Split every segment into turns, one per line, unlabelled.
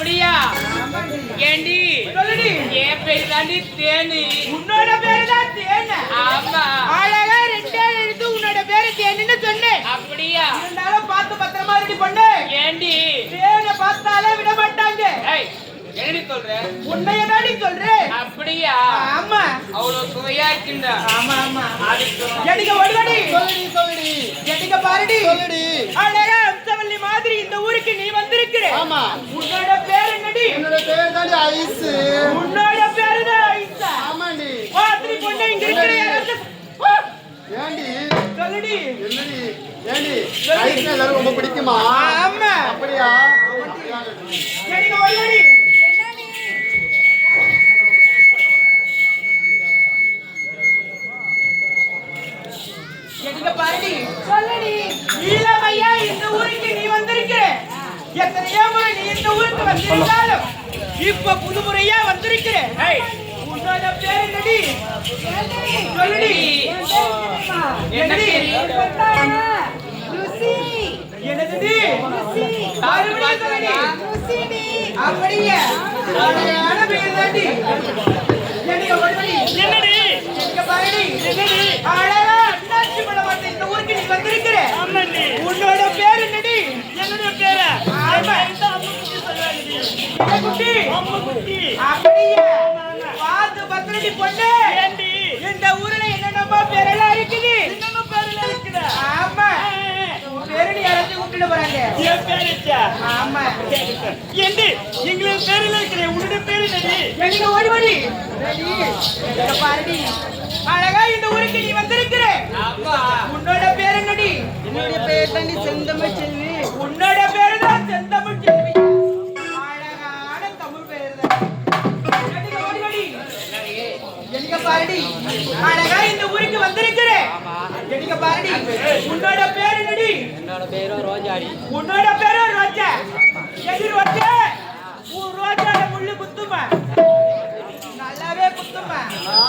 அப்படியா? ஏண்டி?
சொல்லுடி.
என் பேரு தாண்டி தேனி.
உன்னோட பேரு தான். தேன
ஆமா.
அழகா ரெண்டே எழுத்து உன்னோட பேரு தேனின்னு சொன்னேன்.
அப்படியா?
இருந்தாலும் பார்த்து பத்திரமா ரெடி பண்ணு.
ஏண்டி?
தேனை பார்த்தாலே விட மாட்டாங்க.
என்னடி சொல்ற?
உண்மையை தாண்டி சொல்றேன்
அப்படியா?
ஆமா.
அவ்வளவு சுவையா இருக்கின்ற.
ஆமா ஆமா. எடிக்க ஒடுவடி
சொல்லுடி சொல்லுடி.
எடிக்க பாருடி?
சொல்லுடி.
அழகா அம்சவல்லி மாதிரி இந்த ஊருக்கு நீ வந்திருக்கிற.
ஆமா.
என்னடி
பேர் தாண்டி ஐஸ்
உன்னோட பேரு தான் ஐசா.
ஆமாண்டி.
பாத்திரி பொண்ணு இங்க இருக்கிற யாராவது
ஏண்டி?
சொல்லுடி.
என்னடி? ஏண்டி? ஐஸ் எல்லாரும் ரொம்ப பிடிக்குமா?
ஆமா.
அப்படியா?
ஒடுவடி எடிக்க பாருடி
சொல்லடி
நீலமையா இந்த ஊருக்கு நீ வந்திருக்கிற எத்தனையோ முறை நீ இந்த ஊருக்கு வந்திருந்தாலும் இப்ப புது முறையா வந்திருக்கிற
ஏய்.
உன்னோட பேர் என்னடி? சொல்லுடி.
என்ன
என்னடி
பேரு?
ருசி
என்னது அப்படியே.
என்னடி
எங்க பாருடி அழகா அண்ணாச்சி படம் பார்த்த இந்த ஊருக்கு நீ வந்திருக்கிற
ஆமாண்டி
உன்னோட பேர் என்னடி
என்னுடைய பேர
ஆமா குட்டி
குட்டி
அப்படியே பார்த்து பத்திரடி பொண்ணு இந்த ஊர்ல என்னென்னமோ பேரெல்லாம் இருக்குது
என்னென்ன பேர்ல இருக்குதா
ஆமா. உன் பேரு நீ யாராச்சும் கூப்பிட்டு போறாங்க
என் பேர்
ஆமா
ஏண்டி எங்களுக்கு பேர்ல உன்னுடைய பேரு என்னடி
எங்க ஓடிவடி பாருடி அழகா இந்த ஊருக்கு நீ வந்திருக்கிற உன்னோட பேர்
என்னுடைய பேர் தாண்டி செந்தமிழ் செல்வி.
உன்னோட பேரு உன்னோட பேர் என்னடி?
என்னோட பேரும் ரோஜாடி.
உன்னோட பேரு ரோஜா. எது ரோஜா. உன் ரோஜால முள்ளு குத்துமா. நல்லாவே குத்துமா.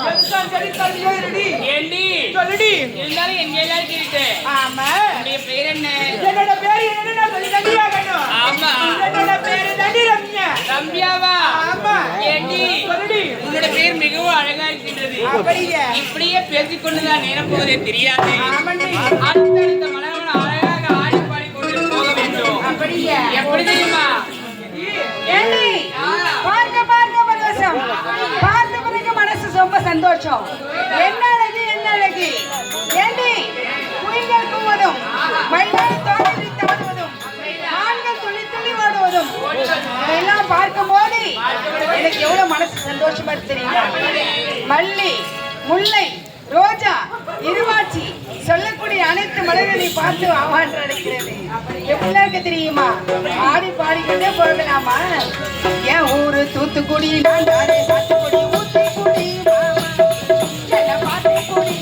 எதுக்கும் சரி சொல்லியே இருடி
ஏண்டி?
சொல்லுடி.
இருந்தாலும் எங்க எல்லாருக்கும் இருக்கு
ஆமா.
உன்னுடைய பேர் என்ன?
என்னோட பேரு என்னன்னு நான் சொல்லி தண்டியாகணும்
ஆமா.
என்னோட பேரு தண்டி ரம்யா.
ரம்யாவா?
ஆமா.
ஏண்டி?
சொல்லுடி.
உன்னோட பேர் மிகவும் அழகா இப்படியே பேசிக்கொண்டுதான் நேரம் போவதே தெரியாது. அடுத்தடுத்த மலர்கள் அழகாக ஆடி பாடி கொண்டு போக வேண்டும்.
அப்படியே.
எப்படி தெரியுமா?
பார்க்க பார்க்க பரவசம் பார்த்த பிறகு மனசு ரொம்ப சந்தோஷம். என்ன அழகு என்ன அழகு? ஏண்டி? எனக்கு எவ்வளவு மனசு சந்தோஷமா தெரியுமா? மல்லி முல்லை ரோஜா இருவாச்சி சொல்லக்கூடிய அனைத்து மலர்களை பார்த்து ஆவான்று நினைக்கிறது எப்படிலாம் இருக்க தெரியுமா? ஆடி பாடிக்கிட்டே போகலாமா? என் ஊரு தூத்துக்குடி நான் தானே சாத்துக்குடி ஊத்துக்குடி என்ன பாத்துக்குடி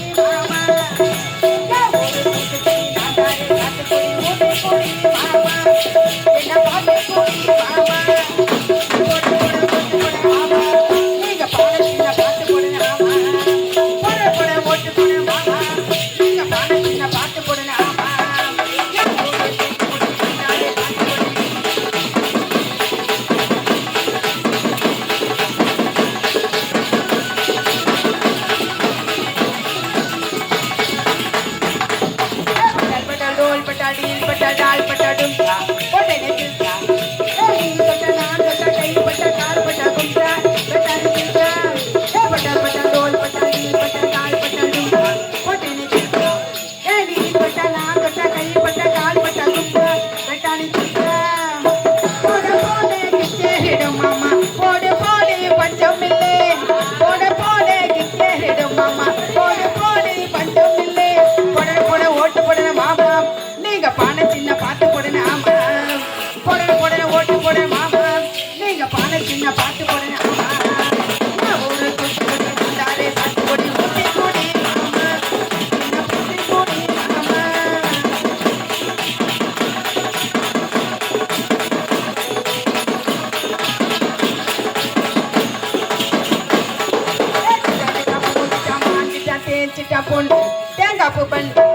बंटी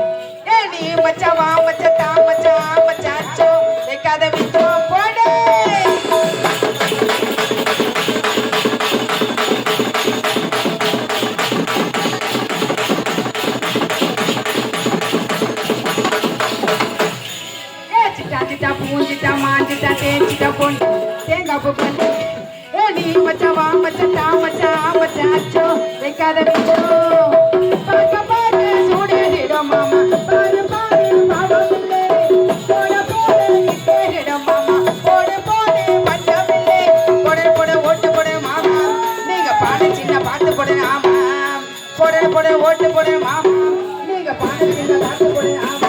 ಏನಿ ಮಚವ ಮಚತ ಮಚ ಮಚಾಚೋ ಬೇಕಾದವಿ ತೋ ಕೊಡೆ ಏನಿ ಮಚವ ಮಚತ ಮಚ ಮಚಾಚೋ ಬೇಕಾದವಿ ತೋ போடு ஓட்டு போடு மாமா. நீங்க பாடல் பாட்டு போடு ஆமா.